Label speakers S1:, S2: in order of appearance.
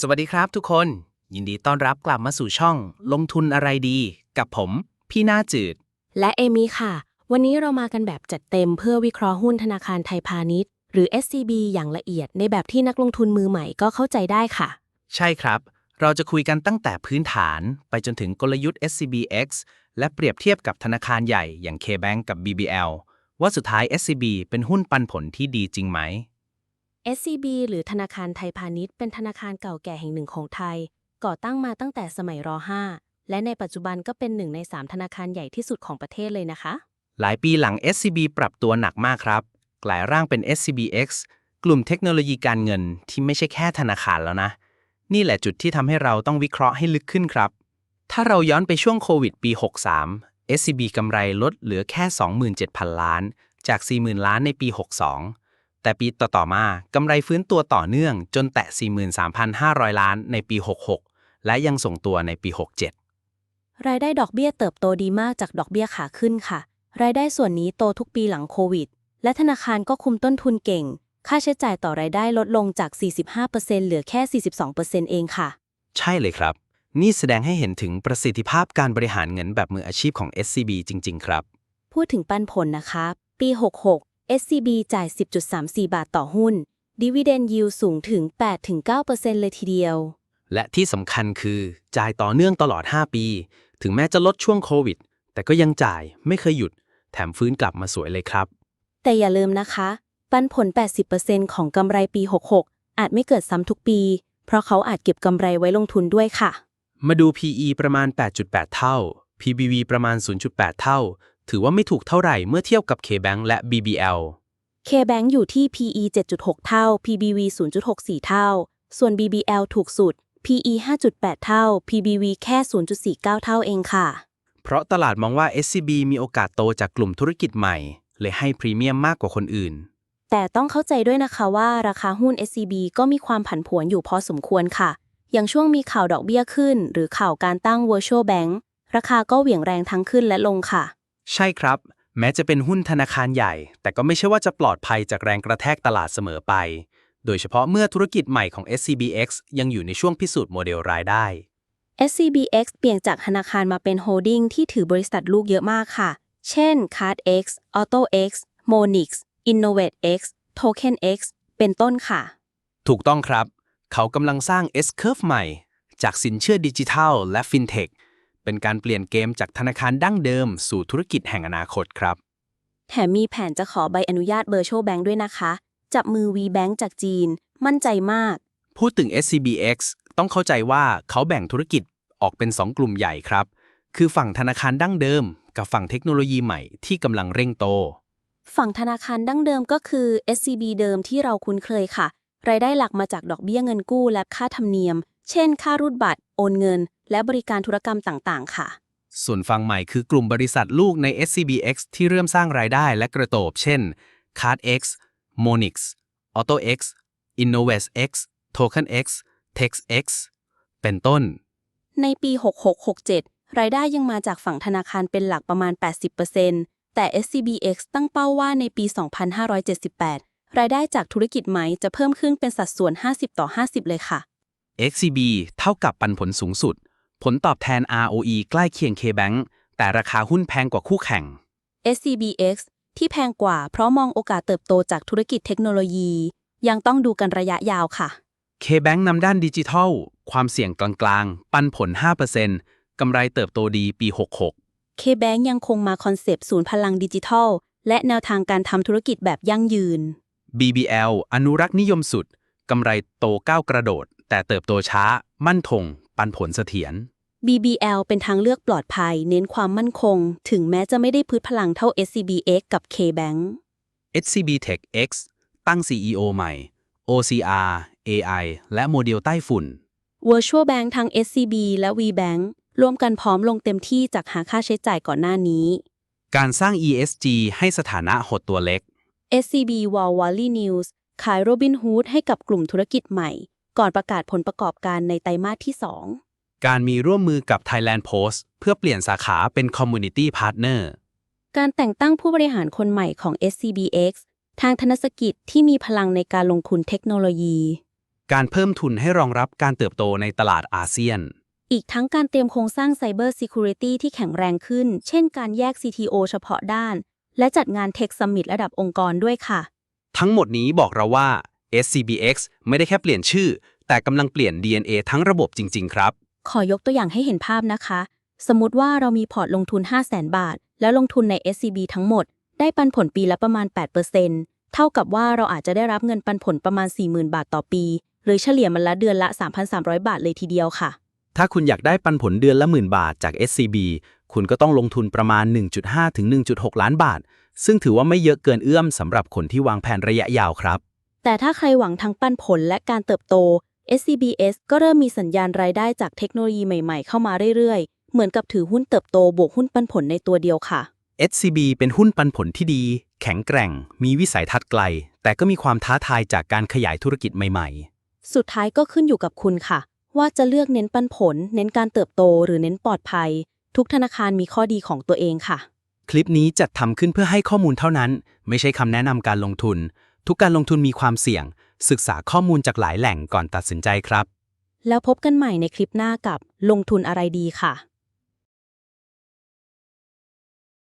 S1: สวัสดีครับทุกคน ยินดีต้อนรับกลับมาสู่ช่อง ลงทุนอะไรดี กับผม พี่หน้าจืด
S2: และเอมี่ค่ะ วันนี้เรามากันแบบจัดเต็มเพื่อวิเคราะห์หุ้นธนาคารไทยพาณิชย์ หรือ SCB อย่างละเอียดในแบบที่นักลงทุนมือใหม่ก็เข้าใจได้ค่ะ
S1: ใช่ครับ เราจะคุยกันตั้งแต่พื้นฐาน ไปจนถึงกลยุทธ์ SCBX และเปรียบเทียบกับธนาคารใหญ่อย่าง KBank กับ BBL ว่าสุดท้าย SCB เป็นหุ้นปันผลที่ดีจริงไหม
S2: SCB หรือธนาคารไทยพาณิชย์เป็นธนาคารเก่าแก่แห่งหนึ่งของไทย ก่อตั้งมาตั้งแต่สมัยร .5 และในปัจจุบันก็เป็นหนึ่งใน 3 ธนาคารใหญ่ที่สุดของประเทศเลยนะคะ
S1: หลายปีหลัง SCB ปรับตัวหนักมากครับ กลายร่างเป็น SCBX กลุ่มเทคโนโลยีการเงินที่ไม่ใช่แค่ธนาคารแล้วนะ นี่แหละจุดที่ทำให้เราต้องวิเคราะห์ให้ลึกขึ้นครับ ถ้าเราย้อนไปช่วงโควิดปี 63 SCB กำไรลดเหลือแค่ 27,000 ล้าน จาก 40,000 ล้านในปี 62 แต่ปีต่อๆมากำไรฟื้นตัวต่อเนื่องจนแตะ 43,500 ล้านในปี 66 และยังส่งตัวในปี 67
S2: รายได้ดอกเบี้ยเติบโตดีมากจากดอกเบี้ยขาขึ้นค่ะ รายได้ส่วนนี้โตทุกปีหลังโควิด และธนาคารก็คุมต้นทุนเก่ง ค่าใช้จ่ายต่อรายได้ลดลงจาก 45%เหลือแค่ 42%เองค่ะ
S1: ใช่เลยครับ นี่แสดงให้เห็นถึงประสิทธิภาพการบริหารเงินแบบมืออาชีพของ SCB จริง ๆ ครับ
S2: พูดถึงปันผลนะคะ ปี 66 SCB จ่าย 10.34 บาทต่อหุ้น Dividend Yield สูงถึง 8-9%เลยทีเดียว
S1: และที่สำคัญคือจ่ายต่อเนื่องตลอด 5 ปี ถึงแม้จะลดช่วงโควิด แต่ก็ยังจ่ายไม่เคยหยุด แถมฟื้นกลับมาสวยเลยครับ
S2: แต่อย่าลืมนะคะ ปันผล 80%ของกำไรปี 66 อาจไม่เกิดซ้ำทุกปี เพราะเขาอาจเก็บกำไรไว้ลงทุนด้วยค่ะ
S1: มาดู PE ประมาณ 8.8 เท่า PBV ประมาณ 0.8 เท่า ถือว่าไม่ถูกเท่าไหร่เมื่อเทียบกับ KBank และ BBL
S2: KBank อยู่ที่ PE 7.6 เท่า PBV 0.64 เท่า ส่วน BBL ถูกสุด PE 5.8 เท่า PBV แค่ 0.49 เท่าเองค่ะ
S1: เพราะตลาดมองว่า SCB มีโอกาสโตจากกลุ่มธุรกิจใหม่ เลยให้พรีเมียมมากกว่าคนอื่น
S2: แต่ต้องเข้าใจด้วยนะคะว่าราคาหุ้น SCB ก็มีความผันผวนอยู่พอสมควรค่ะ อย่างช่วงมีข่าวดอกเบี้ยขึ้น หรือข่าวการตั้ง Virtual Bank ราคาก็เหวี่ยงแรงทั้งขึ้นและลงค่ะ
S1: ใช่ครับ แม้จะเป็นหุ้นธนาคารใหญ่ แต่ก็ไม่ใช่ว่าจะปลอดภัยจากแรงกระแทกตลาดเสมอไป โดยเฉพาะเมื่อธุรกิจใหม่ของ SCBX ยังอยู่ในช่วงพิสูจน์โมเดลรายได้
S2: SCBX เปลี่ยนจากธนาคารมาเป็นโฮลดิ้งที่ถือบริษัทลูกเยอะมากค่ะ เช่น CardX AutoX Monix InnovateX TokenX เป็นต้นค่ะ
S1: ถูกต้องครับ เขากำลังสร้าง S-Curve ใหม่ จากสินเชื่อดิจิทัลและ FinTech เป็นการเปลี่ยนเกมจากธนาคารดั้งเดิม สู่ธุรกิจแห่งอนาคตครับ
S2: แถมมีแผนจะขอใบอนุญาต Virtual Bank ด้วยนะคะ จับมือ VBank จากจีน มั่นใจมาก
S1: พูดถึง SCBX ต้องเข้าใจว่าเขาแบ่งธุรกิจออกเป็น 2 กลุ่มใหญ่ครับ คือฝั่งธนาคารดั้งเดิม กับฝั่งเทคโนโลยีใหม่ที่กำลังเร่งโต
S2: ฝั่งธนาคารดั้งเดิมก็คือ SCB เดิมที่เราคุ้นเคยค่ะ รายได้หลักมาจากดอกเบี้ยเงินกู้และค่าธรรมเนียม เช่น ค่ารูดบัตร โอนเงิน และบริการธุรกรรมต่างๆ ค่ะ
S1: ส่วนฝั่งใหม่คือกลุ่มบริษัทลูกใน SCBX ที่เริ่มสร้างรายได้และกระโตบ เช่น CardX Monix AutoX InnovestX TokenX TextX เป็นต้น
S2: ในปี 6667 รายได้ยังมาจากฝั่งธนาคารเป็นหลักประมาณ 80%แต่ SCBX ตั้งเป้าว่าในปี 2578 รายได้จากธุรกิจไหมจะเพิ่มขึ้นเป็นสัดส่วน 50 ต่อ 50 เลยค่ะ
S1: XCB เท่ากับปันผลสูงสุดผ ลตอบแทน ROE ใกล้เคียง KBank แต่ราคาหุ้นแพงกว่าคู่แข่ง
S2: SCBX ที่แพงกว่าเพราะมองโอกาสเติบโตจากธุรกิจเทคโนโลยี ยังต้องดูกันระยะยาวค่ะ
S1: KBank นำด้านดิจิทัล ความเสี่ยงกลางๆ ปันผล 5%กำไรเติบโตดีปี 66
S2: KBank ยังคงมาคอนเซปต์ศูนย์พลังดิจิทัล และแนวทางการทำธุรกิจแบบยั่งยืน
S1: BBL อนุรักษ์นิยมสุด กำไรโตก้าวกระโดด แต่เติบโตช้า มั่นคง ปันผลเสถียร
S2: BBL เป็นทางเลือกปลอดภัย เน้นความมั่นคง ถึงแม้จะไม่ได้พืชพลังเท่า SCBX กับ KBank
S1: SCB Tech X ตั้ง CEO ใหม่ OCR AI และโมเดลใต้ฝุ่น
S2: Virtual Bank ทั้ง SCB และ VBank ร่วมกันพร้อมลงเต็มที่จากหาค่าใช้จ่ายก่อนหน้านี้
S1: การสร้าง ESG ให้สถานะหดตัวเล็ก
S2: SCB Wall Wally News ขาย Robinhood ให้กับกลุ่มธุรกิจใหม่ ก่อนประกาศผลประกอบการในไตรมาสที่ 2
S1: การมีร่วมมือกับ Thailand Post เพื่อเปลี่ยนสาขาเป็น Community Partner
S2: การแต่งตั้งผู้บริหารคนใหม่ของ SCBX ทางธนสกิจที่มีพลังในการลงทุนเทคโนโลยี
S3: การเพิ่มทุนให้รองรับการเติบโตในตลาดอาเซียน
S2: อีกทั้งการเตรียมโครงสร้าง Cyber Security ที่แข็งแรงขึ้น เช่นการแยก CTO เฉพาะด้าน และจัดงาน Tech Summit ระดับองค์กรด้วยค่ะ
S3: ทั้งหมดนี้บอกเราว่า SCBX ไม่ได้แค่เปลี่ยนชื่อ แต่กำลังเปลี่ยน DNA ทั้งระบบจริง ๆ ครับ
S2: ขอยกตัวอย่างให้เห็นภาพนะคะ สมมติว่าเรามีพอร์ตลงทุน 5 0 0 0 0 0 บาท แล้วลงทุนใน SCB ทั้งหมด ได้ปันผลปีละประมาณ 8%เท่ากับว่าเราอาจจะได้รับเงินปันผลประมาณ 40,000 บาทต่อปี หรือเฉลี่ยมันละเดือนละ 3,300 บาทเลยทีเดียวค่ะ
S1: ถ้าคุณอยากได้ปันผลเดือนละหมื่นบาทจาก SCB คุณก็ต้องลงทุนประมาณ 1.5 ถึง 1.6 ล้านบาท ซึ่งถือว่าไม่เยอะเกินเอื้อมสำหรับคนที่วางแผนระยะยาวครับ
S2: แต่ถ้าใครหวังทั้งปันผลและการเติบโต SCBS ก็เริ่มมีสัญญาณรายได้จากเทคโนโลยีใหม่ๆ เข้ามาเรื่อยๆ เหมือนกับถือหุ้นเติบโตบวกหุ้นปันผลในตัวเดียวค่ะ
S1: SCB เป็นหุ้นปันผลที่ดี แข็งแกร่ง มีวิสัยทัศน์ไกล แต่ก็มีความท้าทายจากการขยายธุรกิจใหม่
S2: สุดท้ายก็ขึ้นอยู่กับคุณค่ะ ว่าจะเลือกเน้นปันผล เน้นการเติบโต หรือเน้นปลอดภัย ทุกธนาคารมีข้อดีของตัวเองค่ะ
S1: ๆคลิปนี้จัดทำขึ้นเพื่อให้ข้อมูลเท่านั้น ไม่ใช่คำแนะนำการลงทุน ทุกการลงทุนมีความเสี่ยง ศึกษาข้อมูลจากหลายแหล่งก่อนตัดสินใจครับ
S2: แล้วพบกันใหม่ในคลิปหน้ากับลงทุนอะไรดีค่ะ